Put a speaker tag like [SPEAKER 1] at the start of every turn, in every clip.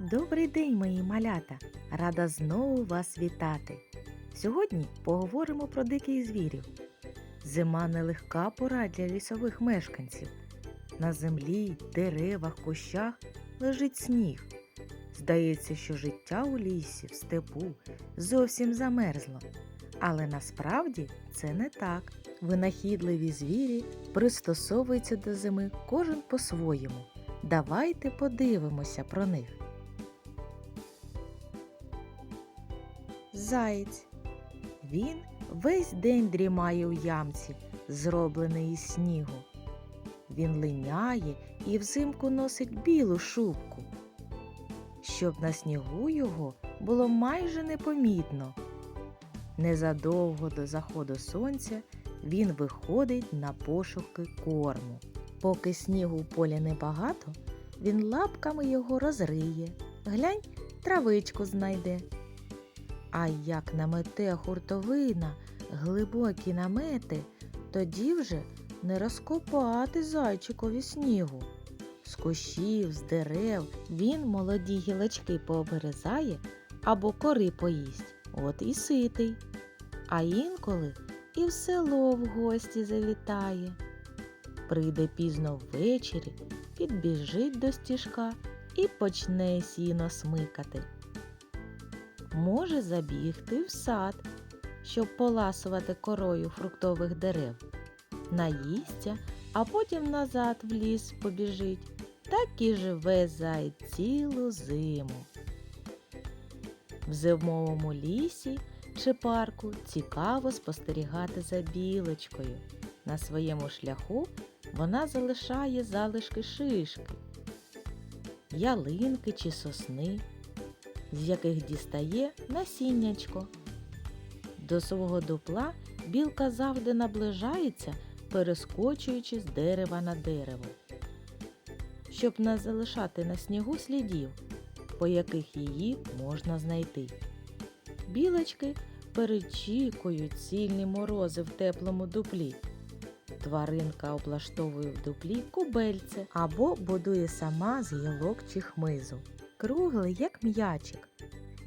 [SPEAKER 1] Добрий день, мої малята! Рада знову вас вітати. Сьогодні поговоримо про диких звірів. Зима нелегка пора для лісових мешканців. На землі, деревах, кущах лежить сніг. Здається, що життя у лісі, в степу зовсім замерзло. Але насправді це не так. Винахідливі звірі пристосовуються до зими кожен по-своєму. Давайте подивимося про них. Заєць. Він весь день дрімає у ямці, зроблений із снігу. Він линяє і взимку носить білу шубку, щоб на снігу його було майже непомітно. Незадовго до заходу сонця він виходить на пошуки корму. Поки снігу в полі небагато, він лапками його розриє. Глянь, травичку знайде. А як намете хуртовина глибокі намети, тоді вже не розкопати зайчикові снігу. З кущів, з дерев він молоді гілочки пообрізає або кори поїсть, от і ситий. А інколи і в село в гості завітає. Прийде пізно ввечері, підбіжить до стіжка і почне сіно смикати може забігти в сад, щоб поласувати корою фруктових дерев, наїсться, а потім назад в ліс побіжить. Так і живе зай цілу зиму. В зимовому лісі чи парку цікаво спостерігати за білочкою. На своєму шляху вона залишає залишки шишки, ялинки чи сосни з яких дістає насіннячко. До свого дупла білка завжди наближається, перескочуючи з дерева на дерево, щоб не залишати на снігу слідів, по яких її можна знайти. Білочки перечікують сильні морози в теплому дуплі. Тваринка облаштовує в дуплі кубельце або будує сама з гілок чи хмизу круглий, як м'ячик.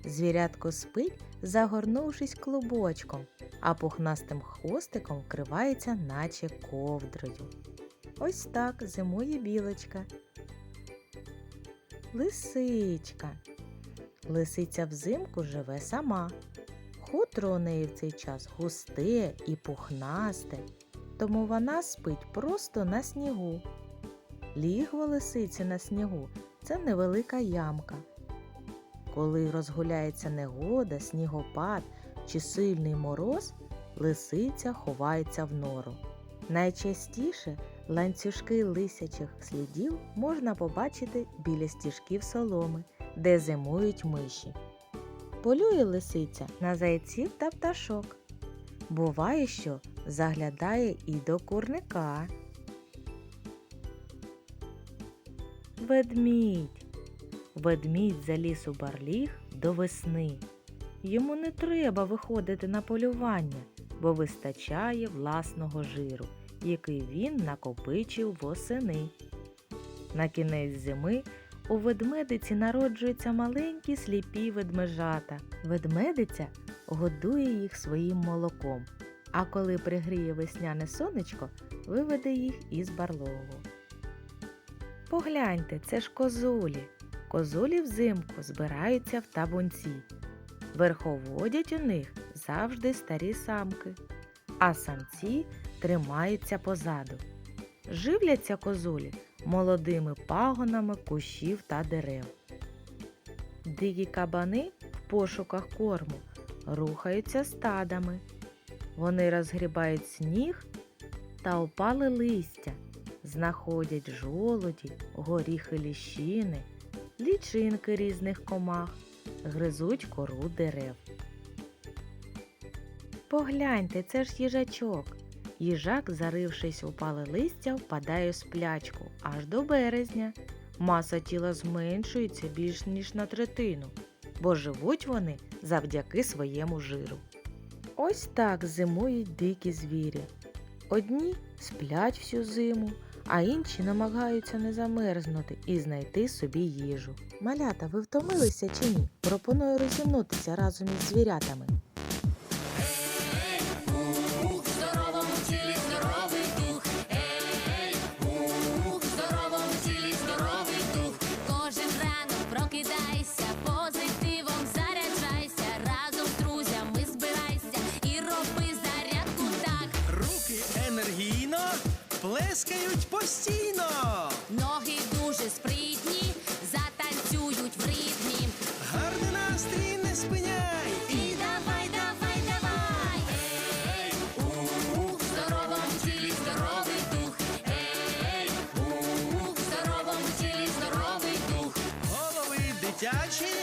[SPEAKER 1] Звірятко спить, загорнувшись клубочком, а пухнастим хвостиком вкривається, наче ковдрою. Ось так зимує білочка. Лисичка. Лисиця взимку живе сама. Хутро у неї в цей час густе і пухнасте, тому вона спить просто на снігу. Лігво лисиці на снігу це невелика ямка. Коли розгуляється негода, снігопад чи сильний мороз, лисиця ховається в нору. Найчастіше ланцюжки лисячих слідів можна побачити біля стіжків соломи, де зимують миші. Полює лисиця на зайців та пташок. Буває, що заглядає і до курника. Ведмідь. Ведмідь заліз у барліг до весни. Йому не треба виходити на полювання, бо вистачає власного жиру, який він накопичив восени. На кінець зими у ведмедиці народжуються маленькі сліпі ведмежата. Ведмедиця годує їх своїм молоком, а коли пригріє весняне сонечко, виведе їх із барлогу. Погляньте, це ж козулі. Козулі взимку збираються в табунці. Верховодять у них завжди старі самки, а самці тримаються позаду. Живляться козулі молодими пагонами кущів та дерев. Дикі кабани в пошуках корму рухаються стадами. Вони розгрібають сніг та опали листя знаходять жолоді, горіхи ліщини, лічинки різних комах, гризуть кору дерев. Погляньте, це ж їжачок. Їжак, зарившись у пале листя, впадає в сплячку аж до березня. Маса тіла зменшується більш ніж на третину, бо живуть вони завдяки своєму жиру. Ось так зимують дикі звірі. Одні сплять всю зиму, а інші намагаються не замерзнути і знайти собі їжу. Малята, ви втомилися чи ні? Пропоную розімнутися разом із звірятами.
[SPEAKER 2] Плескають постійно.
[SPEAKER 3] Ноги дуже спритні, затанцюють в ритмі.
[SPEAKER 2] Гарний настрій не спиняй.
[SPEAKER 3] І давай, давай, давай. Ей, ух, в здоровому тілі здоровий дух. Ей, ух, в здоровому тілі здоровий дух.
[SPEAKER 2] Голови дитячі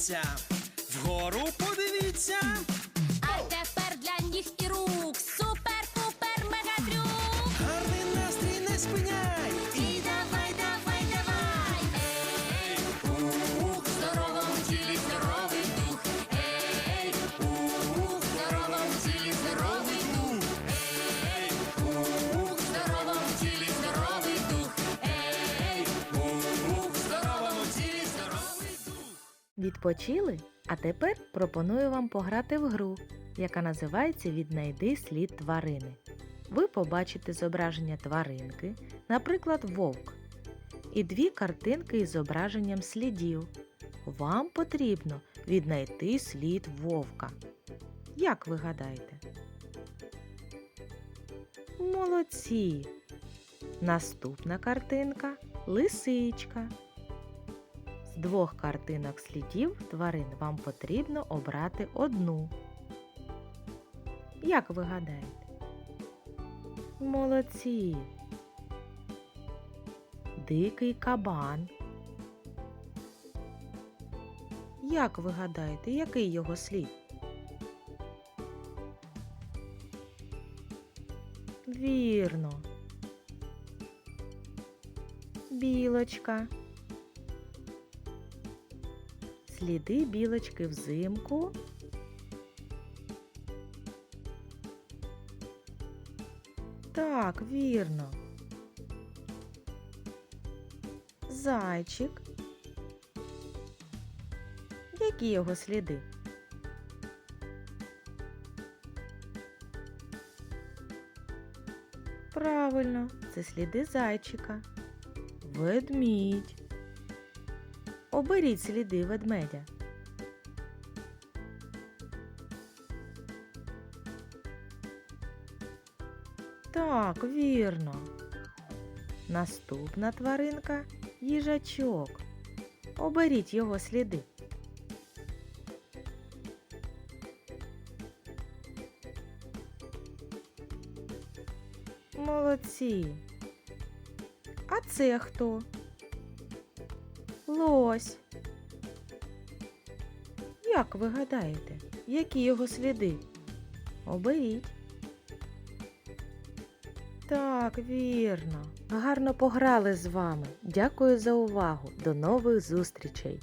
[SPEAKER 2] посміхніться. Вгору подивіться.
[SPEAKER 1] Відпочили? А тепер пропоную вам пограти в гру, яка називається Віднайди слід тварини. Ви побачите зображення тваринки, наприклад, вовк, і дві картинки із зображенням слідів. Вам потрібно віднайти слід вовка. Як ви гадаєте? Молодці! Наступна картинка лисичка. Двох картинок слідів тварин вам потрібно обрати одну. Як ви гадаєте? Молодці. Дикий кабан. Як ви гадаєте, який його слід? Вірно. Білочка. Сліди білочки взимку. Так, вірно. Зайчик. Які його сліди? Правильно, це сліди зайчика. Ведмідь. Оберіть сліди ведмедя. Так, вірно. Наступна тваринка їжачок. Оберіть його сліди. Молодці. А це хто? Лось. Як ви гадаєте, які його сліди? Оберіть. Так, вірно. Гарно пограли з вами. Дякую за увагу. До нових зустрічей!